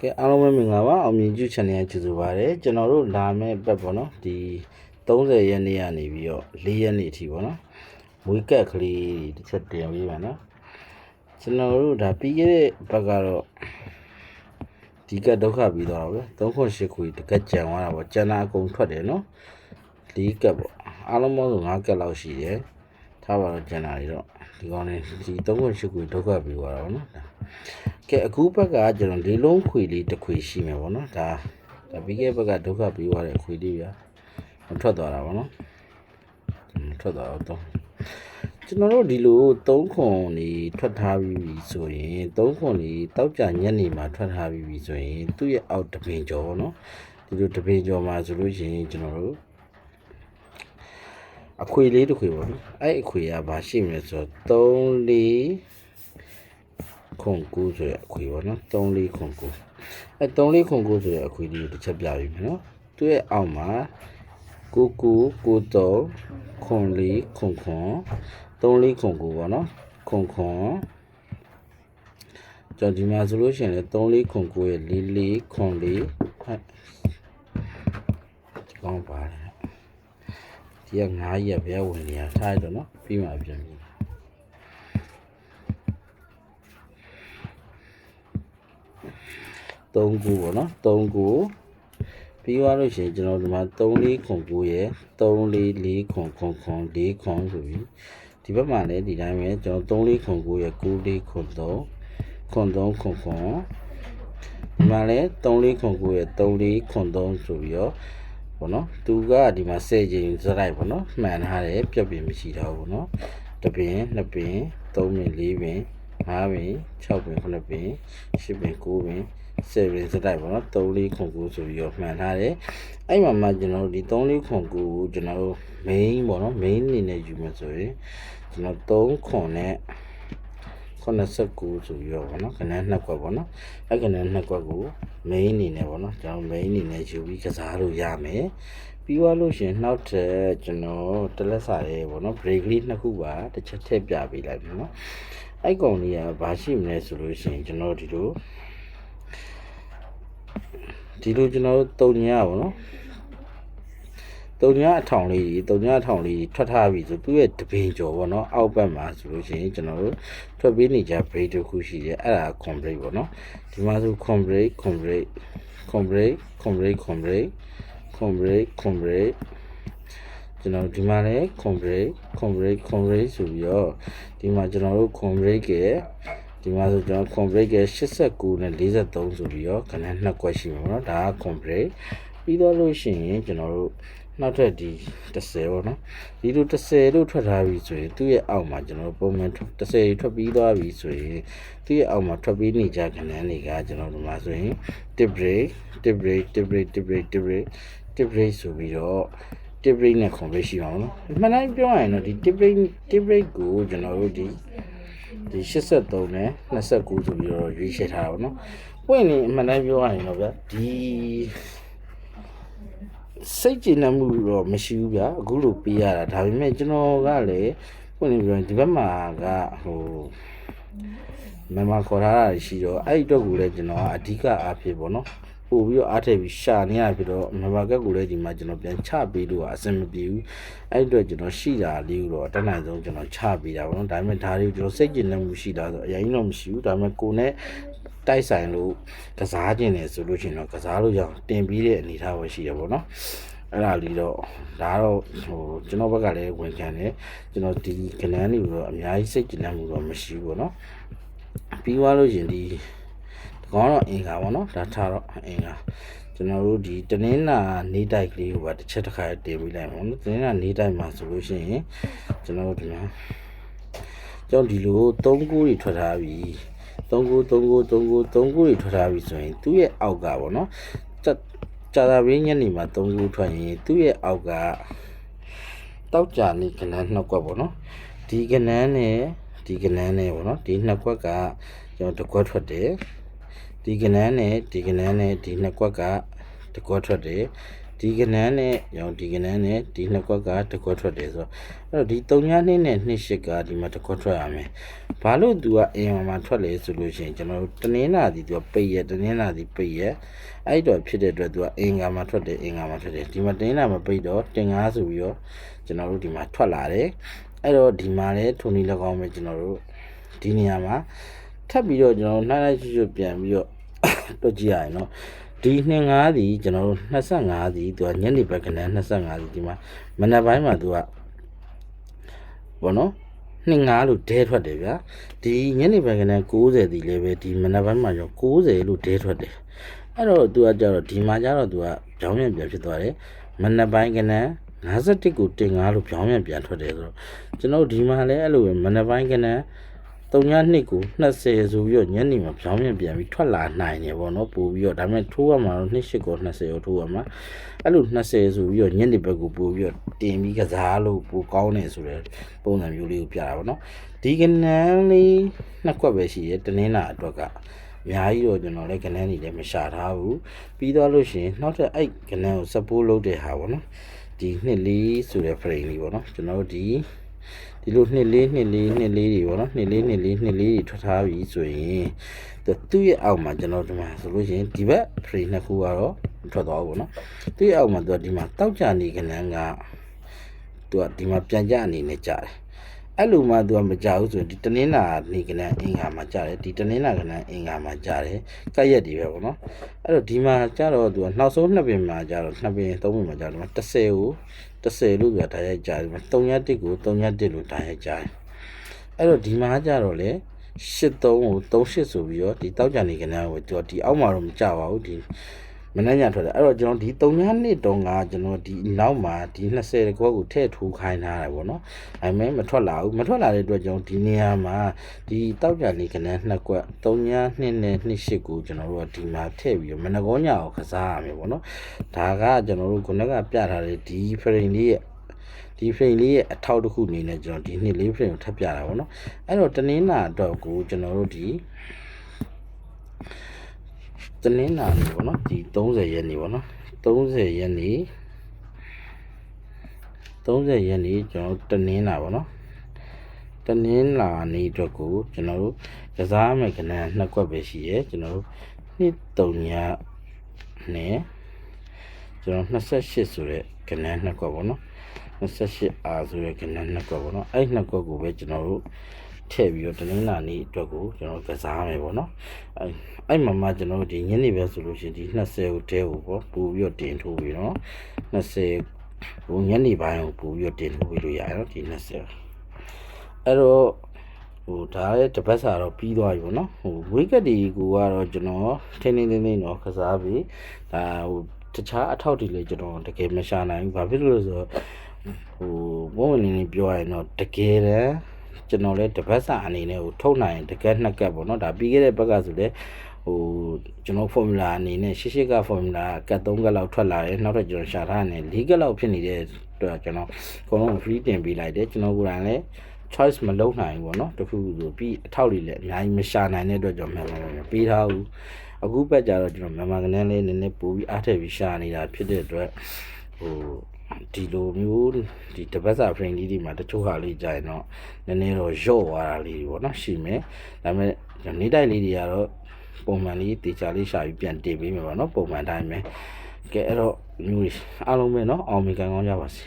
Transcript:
ကဲအားလုံးပဲမင်္ဂလာပါအောင်မြင်ကျူ channel ရဲ့ကျေးဇူးပါတယ်ကျွန်တော်တို့လာမယ့်ဘက်ပေါ့နော်ဒီ30ရက်နေ့ကနေပြီးတော့4ရက်နေ့အထိပေါ့နော်မွေးကက်ကလေးတစ်ချက်တင်ပေးပါနော်ကျွန်တော်တို့ဒါပြီးခဲ့တဲ့ဘက်ကတော့ဒီကက်ဒုက္ခပြီးတော့ပဲ38ခုတကက်ကြံသွားတာပေါ့ကျန်တာအကုန်ထွက်တယ်နော်ဒီကက်ပေါ့အားလုံးပေါင်းဆို5ကက်လောက်ရှိတယ်ထားပါတော့ကျန်တာတွေတော့ဒီကောင်းနေဒီ38ခုဒုက္ခပြီးသွားတာပေါ့နော်ဒါ ကဲအခုဘက်ကကျွန်တော်လေးလုံးခွေလေးတစ်ခွေရှိမယ်ဗောနော်ဒါဒါပြီးခဲ့ဘက်ကဒုက္ခပြီးသွားတဲ့ခွေလေးဗျာမထွက်သွားတာဗောနော်မထွက်သွားတော့ကျွန်တော်တို့ဒီလို၃ခွန်နေထွက်ထားပြီးပြီဆိုရင်၃ခွန်နေတောက်ကြညက်နေမှာထွက်ထားပြီးပြီဆိုရင်သူ့ရဲ့အောက်တပင်ကျော်ဗောနော်ဒီလိုတပင်ကျော်မှာဆိုလို့ရှိရင်ကျွန်တော်တို့အခွေလေးတစ်ခွေပေါ့နော်အဲ့အခွေကဘာရှိမလဲဆိုတော့3 4 ခွန်ကူဆိုရအခွေပေါ့နော်3 4ခွန်ကူအဲ3 4ခွန်ကူဆိုရအခွေလေးကိုတစ်ချက်ပြပြီမယ်နော်သူ့ရဲ့အောက်မှာကိုကူကိုတော့ခွန်လေးခွန်ခွန်3 4ခွန်ကူပေါ့နော်ခွန်ခွန်ကျွန်တော်ဒီမှာဆိုလို့ရှိရင်လေ3 4ခွန်ကူရဲ့4 4ခွန်လေးဟဲ့ဒီကောင်းပါတယ်ဒီက9ရက်ပဲဝင်နေရထားရတော့နော်ပြီးမှပြန်ပြီ 3ခုပေါ့နော်3ခုပြီးသွားလို့ရှိရင်ကျွန်တော်ဒီမှာ3လေးခွန်9ရယ်3လေး4ခွန်ခွန်ခွန်4ခွန်ဆိုပြီးဒီဘက်မှာလည်းဒီတိုင်းပဲကျွန်တော်3လေးခွန်9ရယ်9လေးခွန်3ခွန်3ခွန်ခွန်ဒီမှာလည်း3လေးခွန်9ရယ်3လေးခွန်3ဆိုပြီးတော့ပေါ့နော်သူကဒီမှာ10ချိန်စလိုက်ပေါ့နော်မှန်ထားတယ်ပြက်ပင်မရှိတော့ဘူးနော်တပင်နှစ်ပင်သုံးပင်လေးပင် 5ပင်6ပင်9ပင်10ပင်9ပင်7ပင်စတိုက်ပေါ့နော်3လေးခွန်9ဆိုပြီးတော့မှန်ထားတယ်အဲ့မှာမှကျွန်တော်တို့ဒီ3လေးခွန်9ကိုကျွန်တော်တို့ main ပေါ့နော် main အနေနဲ့ယူမယ်ဆိုရင်ကျွန်တော်3ခွန်နဲ့89ဆိုပြီးတော့ဗောနော်ခဏနှစ်ကွက်ဗောနော်အဲ့ခဏနှစ်ကွက်ကို main အနေနဲ့ဗောနော်ကျွန်တော် main အနေနဲ့ယူပြီးကစားလို့ရမယ်ပြီးသွားလို့ရှရင်နောက်ထပ်ကျွန်တော်တလက်စာလေးဗောနော် break လေးနှစ်ခုပါတစ်ချက်ထည့်ပြပေးလိုက်မယ်နော် အဲ့ကောင်လေးကဘာရှိမလဲဆိုလို့ရှရင်ကျွန်တော်ဒီလိုဒီလိုကျွန်တော်တုံညာဗောနော်တုံညာအထောင်လေးကြီးတုံညာအထောင်လေးကြီးထွက်ထားပြီဆိုသူ့ရဲ့တပင်ကျော်ဗောနော်အောက်ဘက်မှာဆိုလို့ရှိရင်ကျွန်တော်တို့ထွက်ပေးနေကြ break တစ်ခုရှိတယ်အဲ့ဒါ con break ဗောနော်ဒီမှာဆို con break con break con break con break con break con break con break ကျွန်တော်ဒီမှာလည်း con break con break con break ဆိုပြီးတော့ဒီမှာကျွန်တော်တို့ con break ရဲ့ဒီမှာဆိုကျွန်တော် con break ရဲ့89နဲ့43ဆိုပြီးတော့ခဏနှစ်ကွက်ရှိမှာပေါ့နော်ဒါက con break ပြီးတော့လို့ရှိရင်ကျွန်တော်တို့နောက်ထပ်ဒီ30ပေါ့နော်ဒီလို30လို့ထွက်ထားပြီဆိုရင်သူ့ရဲ့အောက်မှာကျွန်တော်ပုံမှန်30ထွက်ပြီးသွားပြီဆိုရင်သူ့ရဲ့အောက်မှာထွက်ပြီးနေကြခဏန်းတွေကကျွန်တော်တို့မှာဆိုရင် tip break tip break tip break tip break tip break tip break ဆိုပြီးတော့ tip break နဲ့ convert ရှိအောင်နော်မှန်တိုင်းပြောရရင်တော့ဒီ tip break tip break ကိုကျွန်တော်တို့ဒီဒီ83နဲ့29ဆိုပြီးတော့ရွေးချယ်ထားတာပေါ့နော်ပွင့်နေအမှန်တိုင်းပြောရရင်တော့ဗျဒီစိတ်ကျဉ်နှံမှုတော့မရှိဘူးဗျာအခုလိုပေးရတာဒါပေမဲ့ကျွန်တော်ကလည်းပွင့်နေပြောရင်ဒီဘက်မှာကဟိုမြန်မာခေါ်ထားတာရှိတော့အဲ့ဒီတော့ကိုလည်းကျွန်တော်ကအဓိကအားဖြင့်ပေါ့နော် ပို့ပြီးတော့အားထည့်ပြီးရှာနေရပြီးတော့မြန်မာကက်ကိုလည်းဒီမှာကျွန်တော်ပြန်ချပေးလို့အဆင်မပြေဘူးအဲ့ဒီတော့ကျွန်တော်ရှိတာလေးကိုတော့အတက်နိုင်ဆုံးကျွန်တော်ချပေးတာပေါ့နော်ဒါပေမဲ့ဒါလေးကိုကျွန်တော်စိတ်ကျဉ်နှံမှုရှိတာဆိုအရင်တော့မရှိဘူးဒါပေမဲ့ကိုနဲ့တိုက်ဆိုင်လို့ကစားခြင်းတယ်ဆိုလို့ရှိရင်တော့ကစားလို့ရအောင်တင်ပြီးတဲ့အနေအထားပဲရှိရပေါ့နော်အဲ့ဒါလေးတော့ဒါတော့ဟိုကျွန်တော်ဘက်ကလည်းဝန်ခံတယ်ကျွန်တော်ဒီကနန်းတွေကိုတော့အများကြီးစိတ်ကျဉ်နှံမှုတော့မရှိဘူးပေါ့နော်ပြီးသွားလို့ရှင်ဒီဒီ ကောင်တော့အင်္ဂါပေါ့နော်ဒါထားတော့အင်္ဂါကျွန်တော်တို့ဒီတနင်္လာနေ့တိုက်ကလေးကိုပါတစ်ချက်တစ်ခါတင်ပြီးလိုက်ပါမယ်နော်တနင်္လာနေ့တိုက်မှာဆိုလို့ရှိရင်ကျွန်တော်တို့ဒီမှာကျွန်တော်ဒီလို၃ခုတွေထွက်ထားပြီ၃ခု၃ခု၃ခု၃ခုတွေထွက်ထားပြီဆိုရင်သူ့ရဲ့အောက်ကပေါ့နော်ကြာတာပင်းညနေမှာ၃ခုထွက်ရင်သူ့ရဲ့အောက်ကတောက်ကြနေကနန်းနှစ်ကွက်ပေါ့နော်ဒီကနန်းနဲ့ဒီကနန်းနဲ့ပေါ့နော်ဒီနှစ်ကွက်ကကျွန်တော်တစ်ကွက်ထွက်တယ် ဒီကနန်းနဲ့ဒီကနန်းနဲ့ဒီနှစ်ကွက်ကတကွက်ထွက်တယ်ဒီကနန်းနဲ့ရောင်ဒီကနန်းနဲ့ဒီနှစ်ကွက်ကတကွက်ထွက်တယ်ဆိုတော့အဲ့တော့ဒီ3ညနှစ်နဲ့နှစ်ရှစ်ကဒီမှာတကွက်ထွက်ရမယ်ဘာလို့သူကအင်မှာထွက်လဲဆိုလို့ရှိရင်ကျွန်တော်တို့တနင်္လာဒီသူကပိတ်ရတနင်္လာဒီပိတ်ရအဲ့တော့ဖြစ်တဲ့အတွက်သူကအင်္ဂါမှာထွက်တယ်အင်္ဂါမှာထွက်တယ်ဒီမှာတနင်္လာမှာပိတ်တော့တင်ငါးဆိုပြီးတော့ကျွန်တော်တို့ဒီမှာထွက်လာတယ်အဲ့တော့ဒီမှာလဲထုံနီ၎င်းပဲကျွန်တော်တို့ဒီနေရာမှာ ထပ်ပြီးတော့ကျွန်တော်တို့နှိုင်းလိုက်ရွှွပြန်ပြီးတော့ တွက်ကြည့်ရရင်เนาะဒီ25ဒီကျွန်တော်တို့25ဒီသူကညနေဘက်ကနဲ့25ဒီဒီမှာမနက်ပိုင်းမှာသူကဘောနော်25လို့ဒဲထွက်တယ်ဗျာဒီညနေဘက်ကနဲ့60ဒီလည်းပဲဒီမနက်ပိုင်းမှာရော60လို့ဒဲထွက်တယ်အဲ့တော့သူကကြတော့ဒီမှာကြတော့သူကကြောင်းပြန်ပြန်ဖြစ်သွားတယ်မနက်ပိုင်းကနဲ့51ကိုတင်5လို့ပြောင်းပြန်ပြန်ထွက်တယ်ဆိုတော့ကျွန်တော်တို့ဒီမှာလည်းအဲ့လိုပဲမနက်ပိုင်းကနဲ့3ညနှ စ်ကို20ဆိုပြီးတော့ညနေမှာပြောင်းပြန်ပြန်ပြီးထွက်လာနိုင်တယ်ပေါ့နော်ပို့ပြီးတော့ဒါပေမဲ့ထိုးရမှာတော့28ကို20ကိုထိုးရမှာအဲ့လို20ဆိုပြီးတော့ညနေဘက်ကိုပို့ပြီးတော့တင်ပြီးကစားလို့ပိုကောင်းတယ်ဆိုတဲ့ပုံစံမျိုးလေးကိုပြတာပေါ့နော်ဒီကနန်းလေးနှစ်ခွက်ပဲရှိရဲတနင်္လာအတွက်ကအများကြီးတော့ကျွန်တော်လည်းကနန်းနေလည်းမရှာထားဘူးပြီးတော့လို့ရှိရင်နောက်ထပ်အဲ့ကနန်းကို support လုပ်တဲ့ဟာပေါ့နော်ဒီနှစ်လေးဆိုတဲ့ frame လေးပေါ့နော်ကျွန်တော်တို့ဒီ ဒီလိုနှစ်လေးနှစ်လေးနှစ်လေးတွေပေါ့နော်နှစ်လေးနှစ်လေးနှစ်လေးတွေထွက်ထားပြီဆိုရင်သူသူ့ရဲ့အောက်မှာကျွန်တော်ဒီမှာဆိုလို့ရှိရင်ဒီဘက် frame နှစ်ခုကတော့ထွက်သွားဘူးပေါ့နော်သူ့ရဲ့အောက်မှာသူကဒီမှာတောက်ကြနေကနန်းကသူကဒီမှာပြန်ကြအနေနဲ့ကြားတယ်အဲ့လိုမှသူကမကြဘူးဆိုရင်ဒီတနင်္လာနေကနန်းအင်္ဂါမှာကြားတယ်ဒီတနင်္လာကနန်းအင်္ဂါမှာကြားတယ်ကက်ရက်တွေပဲပေါ့နော်အဲ့တော့ဒီမှာကြားတော့သူကနောက်ဆုံးနှစ်ပင်မှာကြားတော့နှစ်ပင်သုံးပင်မှာကြားတော့30ကို 30လို့ပြောတာရိုက်ကြားတယ်31ကို31လို့တာရိုက်ကြားတယ်အဲ့တော့ဒီမှာကြားတော့လေ83ကို38ဆိုပြီးတော့ဒီတောက်ကြနေကနန်းကိုသူကဒီအောက်မှာတော့မကြပါဘူးဒီ မနှညထွက်တယ်အဲ့တော့ကျွန်တော်ဒီ3ညနှစ်တုန်းကကျွန်တော်ဒီနောက်မှာဒီ20ကွက်ကိုထည့်ထိုးခိုင်းထားတယ်ပေါ့နော်ဒါပေမဲ့မထွက်လာဘူးမထွက်လာတဲ့အတွက်ကျွန်တော်ဒီနေရာမှာဒီတောက်ကြနေကနန်းနှစ်ကွက်3ညနှစ်နဲ့နှစ်ရှစ်ကိုကျွန်တော်တို့ကဒီမှာထည့်ပြီးတော့မနကောညအောင်ကစားရမယ်ပေါ့နော်ဒါကကျွန်တော်တို့ခုနကပြထားတဲ့ဒီ frame လေးရဲ့ဒီ frame လေးရဲ့အထောက်တစ်ခုအနေနဲ့ကျွန်တော်ဒီနှစ်လေး frame ကိုထပ်ပြတာပေါ့နော်အဲ့တော့တနင်္လာတော့ကိုကျွန်တော်တို့ဒီ တနင်္လာနေ့ပေါ့နော်ဒီ30ရက်နေ့ပေါ့နော်30ရက်နေ့30ရက်နေ့ကျွန်တော်တို့တနင်္လာပေါ့နော်တနင်္လာနေ့အတွက်ကိုကျွန်တော်တို့ကစားမယ်ကဏ္ဍနှစ်ကွက်ပဲရှိရဲကျွန်တော်တို့နှစ်တုံညာနဲ့ကျွန်တော်28ဆိုတဲ့ကဏ္ဍနှစ်ကွက်ပေါ့နော်28အာဆိုတဲ့ကဏ္ဍနှစ်ကွက်ပေါ့နော်အဲ့နှစ်ကွက်ကိုပဲကျွန်တော်တို့ ထည့်ပြီးတော့တနင်္လာနေ့အတွက်ကိုကျွန်တော်ကစားမယ်ပေါ့နော်အဲ့အဲ့မှာမှကျွန်တော်တို့ဒီညနေပဲဆိုလို့ရှိရင်ဒီ20ကိုတဲကိုပေါ့ပူပြီးတော့တင်ထိုးပြီးတော့20ဟိုညနေပိုင်းကိုပူပြီးတော့တင်ထိုးပြီးလို့ရတယ်နော်ဒီ20အဲ့တော့ဟိုဒါရဲ့တပတ်စာတော့ပြီးသွားပြီပေါ့နော်ဟိုဝိကက်ဒီကိုကတော့ကျွန်တော်ထင်းထင်းထင်းထင်းတော့ကစားပြီးဒါဟိုတခြားအထောက်တွေလည်းကျွန်တော်တကယ်မရှာနိုင်ဘူးဘာဖြစ်လို့လဲဆိုတော့ဟိုဘုံဝင်နေနေပြောရရင်တော့တကယ်တမ်း ကျွန်တော်လည်းတပတ်စာအနေနဲ့ဟိုထုတ်နိုင်ရင်တကယ်နှစ်ကက်ပေါ့နော်ဒါပြီးခဲ့တဲ့ဘက်ကဆိုလည်းဟိုကျွန်တော် formula အနေနဲ့ရှစ်ရှစ်က formula ကတ်3ကက်လောက်ထွက်လာတယ်နောက်ထပ်ကျွန်တော်ရှာထားတယ်4ကက်လောက်ဖြစ်နေတဲ့အတွက်ကျွန်တော်အကုန်လုံး free တင်ပေးလိုက်တယ်ကျွန်တော်ကိုယ်တိုင်လည်း choice မလုပ်နိုင်ဘူးပေါ့နော်တခုခုဆိုပြီးအထောက်တွေလည်းအများကြီးမရှာနိုင်တဲ့အတွက်ကြောင့်မှန်မှန်မှန်ပေးထားဘူးအခုဘက်ကျတော့ကျွန်တော်မြန်မာကနန်းလေးနည်းနည်းပို့ပြီးအားထည့်ပြီးရှာနေတာဖြစ်တဲ့အတွက်ဟို ဒီလိုမျိုးဒီတပတ်စာ frame လေးတွေမှာတချို့ဟာလေးကြာရင်တော့နည်းနည်းတော့ရော့သွားတာလေးတွေပေါ့နော်ရှိမယ်ဒါပေမဲ့နေတိုက်လေးတွေကတော့ပုံမှန်လေးတေချာလေးရှာပြီးပြန်တင်ပေးမယ်ပေါ့နော်ပုံမှန်တိုင်းပဲကဲအဲ့တော့မျိုးတွေအားလုံးပဲနော်အောင်မြင်ကောင်းကြပါစေ